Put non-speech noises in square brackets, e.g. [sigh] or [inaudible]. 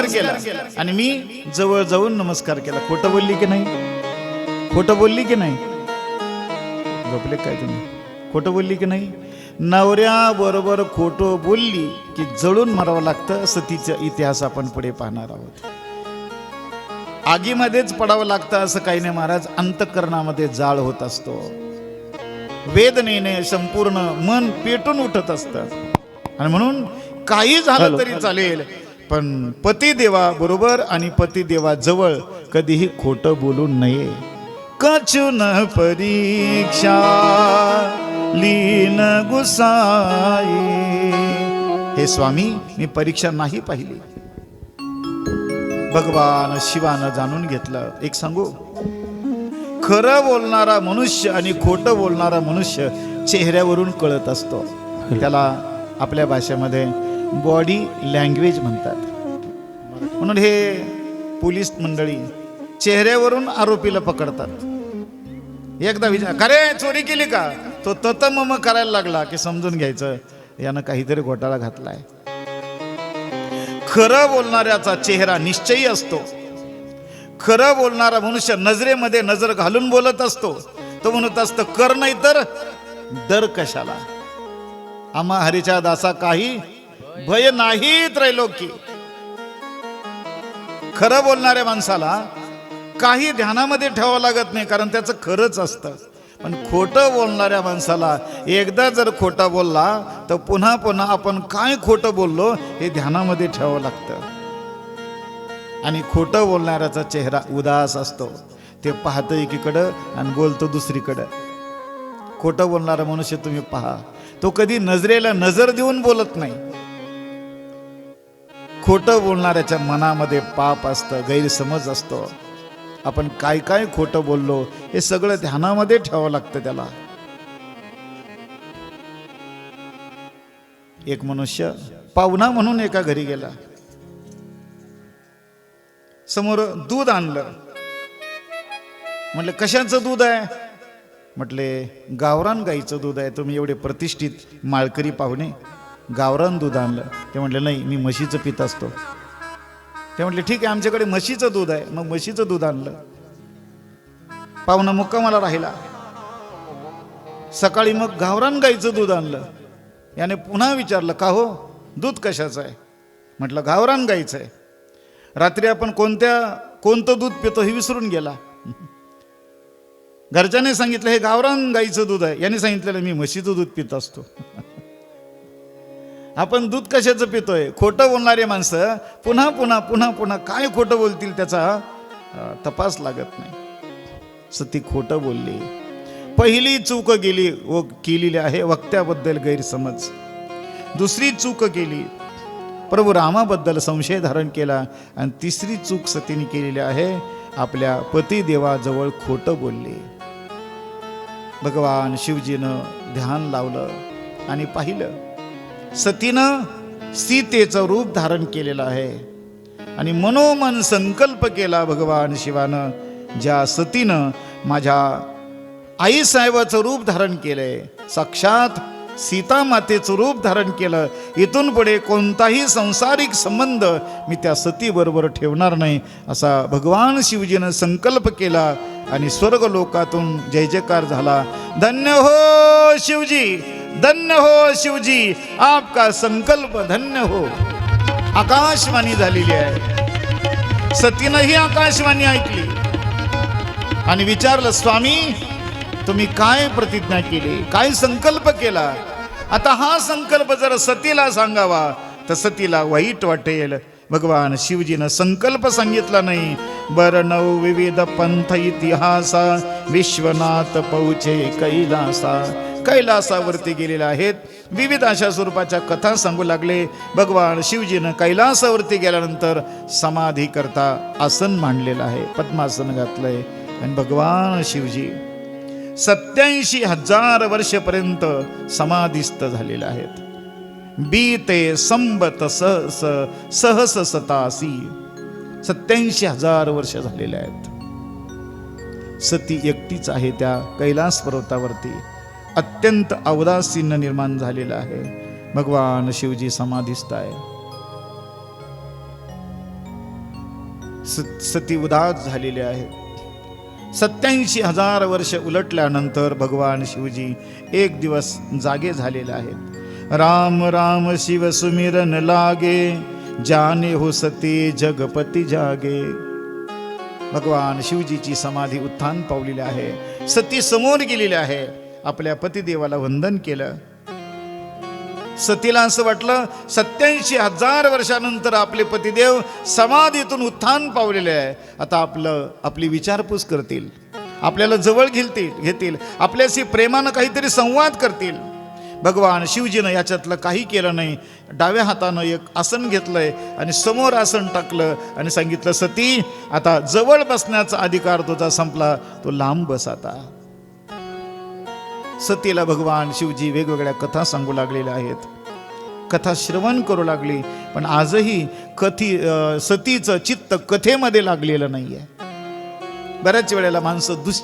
नमस्कार केला. आणि मी जवळ जाऊन नमस्कार केला. खोटं बोलली की नाही? खोटं बोलली की नाही? झोपले काय तुम्ही? खोटं बोलली की नाही? नवऱ्या बरोबर खोटं बोलली की जळून मारावं लागतं सतीचा इतिहास आपण पुढे पाहणार आहोत. आगीमध्येच पडावं लागतं असं काही नाही महाराज. अंतकरणामध्ये जाळ होत असतो. वेदनेने संपूर्ण मन पेटून उठत असतं. आणि म्हणून काही झालं तरी चालेल. पण पती देवा बरोबर आणि पती देवा जवळ कधीही खोटं बोलू नये. कचून परीक्षा लीन गुसाई. हे स्वामी मी परीक्षा नाही पाहिली. भगवान शिवानं जाणून घेतलं. एक सांगू? खरं बोलणारा मनुष्य आणि खोटं बोलणारा मनुष्य चेहऱ्यावरून कळत असतो. त्याला आपल्या भाषेमध्ये बॉडी लँग्वेज म्हणतात. म्हणून हे पोलीस मंडळी चेहऱ्यावरून आरोपीला पकडतात. एकदा विचार अरे चोरी केली का? तो तत मम करायला लागला की समजून घ्यायचं यानं काहीतरी घोटाळा घातलाय. खरं बोलणाऱ्याचा चेहरा निश्चयी असतो. खरं बोलणारा मनुष्य नजरेमध्ये नजर घालून बोलत असतो. तो म्हणत असतं कर नाही तर दर कशाला? आम्हा हरीच्या दासा काही भय नाही त्रैलोकी खरं बोलणाऱ्या माणसाला काही ध्यानामध्ये ठेवावं लागत नाही कारण त्याचं खरंच असतं. पण खोटं बोलणाऱ्या माणसाला एकदा जर खोटा बोलला तर पुन्हा पुन्हा आपण काय खोटं बोललो हे ध्यानामध्ये ठेवावं लागतं. आणि खोटं बोलणाऱ्याचा चेहरा उदास असतो. ते पाहतं एकीकडं आणि बोलतो दुसरीकडं. खोटं बोलणारा मनुष्य तुम्ही पहा. तो कधी नजरेला नजर देऊन बोलत नाही. खोटं बोलणाऱ्याच्या मनामध्ये पाप असतं गैरसमज असतो. आपण काय काय खोटं बोललो हे सगळं ध्यानामध्ये ठेवावं लागतं त्याला. एक मनुष्य पाहुणा म्हणून एका घरी गेला. समोर दूध आणलं. म्हटलं कशाचं दूध आहे? म्हटले गावरान गाईचं दूध आहे तुम्ही एवढे प्रतिष्ठित माळकरी पाहुणे गावरान दूध आणलं. ते म्हटले नाही मी म्हशीचं पित असतो. ते म्हटले ठीक आहे आमच्याकडे म्हशीचं दूध आहे. मग म्हशीचं दूध आणलं. पाहुणा मुक्कामाला राहिला. सकाळी मग गावरान गाईचं दूध आणलं. याने पुन्हा विचारलं का हो? दूध कशाचं आहे? म्हटलं गावरान गाईचं आहे. रात्री आपण कोणत्या कोणतं दूध पितो हे विसरून गेला. घरच्याने सांगितलं हे गावरान गाईचं दूध आहे. याने सांगितलेलं मी म्हशीचं दूध पित असतो. [laughs] आपण दूध कशाचं पितोय? खोटं बोलणारे माणसं पुन्हा पुन्हा पुन्हा पुन्हा काय खोटं बोलतील त्याचा तपास लागत नाही. सती खोटं बोलली. पहिली चूक गेली व केलेली आहे वक्त्याबद्दल गैरसमज. दुसरी चूक केली प्रभू रामाबद्दल संशय धारण केला आणि तिसरी चूक सतीने केलेली आहे आपल्या पतिदेवाजवळ खोटं बोलले. भगवान शिवजीनं ध्यान लावलं आणि पाहिलं. सतीनं सीतेचं रूप धारण केलेलं आहे. आणि मनोमन संकल्प केला भगवान शिवानं ज्या सतीनं माझ्या आईसाहेबाचं रूप धारण केलंय. साक्षात सीता मातेचं रूप धारण केलं. इथून पुढे कोणताही संसारिक संबंध मी त्या सतीबरोबर ठेवणार नाही असा भगवान शिवजीनं संकल्प केला. आणि स्वर्ग लोकातून जय जयकार झाला. धन्य हो शिवजी धन्य हो शिवजी. आपका संकल्प धन्य हो. आकाशवाणी झालेली आहे. सतीनं ही आकाशवाणी ऐकली. आणि विचारलं स्वामी तुम्ही काय प्रतिज्ञा केली? काय संकल्प केला? आता हा संकल्प जर सतीला सांगावा तर सतीला वाईट वाटेल. भगवान शिवजीनं संकल्प सांगितला नाही. बर नऊ विविध पंथ इतिहासा विश्वनाथ पौचे कैलासा. कैलासावरती गेलेले आहेत. विविध अशा स्वरूपाच्या कथा सांगू लागले. भगवान शिवजीनं कैलासावरती गेल्यानंतर समाधी करता आसन मांडलेलं आहे. पद्मासन घातलंय. आणि भगवान शिवजी सत्याऐंशी हजार वर्षपर्यंत समाधिस्थ झालेले आहेत. बीते संबत सहस सहस सतासी. सत्याऐंशी हजार वर्ष झालेले आहेत. सती एकटीच आहे त्या कैलास पर्वतावरती. अत्यंत अवदासीन निर्माण झालेलं आहे. भगवान शिवजी समाधिस्थ आहे. स- सती उदास झालेले आहे. सत्याऐंशी हजार वर्ष उलटल्यानंतर भगवान शिवजी एक दिवस जागे झालेले आहेत. राम राम शिव सुमिरन लागे जाने हो सती जगपती जागे. भगवान शिवजीची समाधी उत्थान पावलेली आहे सती समोर गेलेली आहे. आपल्या पतिदेवाला वंदन केलं. सतीला असं वाटलं सत्याऐंशी हजार वर्षानंतर आपले पतिदेव समाधीतून उत्थान पावलेले आहे. आता आपलं आपली विचारपूस करतील. आपल्याला जवळ घेतील घेतील. आपल्याशी प्रेमानं काहीतरी संवाद करतील. भगवान शिवजीनं याच्यातलं काही केलं नाही. डाव्या हातानं एक आसन घेतलंय आणि समोर आसन टाकलं आणि सांगितलं सती आता जवळ बसण्याचा अधिकार तुझा संपला. तो लांब बस आता. सतीला भगवान शिवजी वेगवेगळ्या कथा सांगू लागलेल्या आहेत. कथा श्रवण करू लागली पण आजही कथी अं, सतीचं चित्त कथेमध्ये लागलेलं नाहीये. बऱ्याच वेळेला माणसं दुस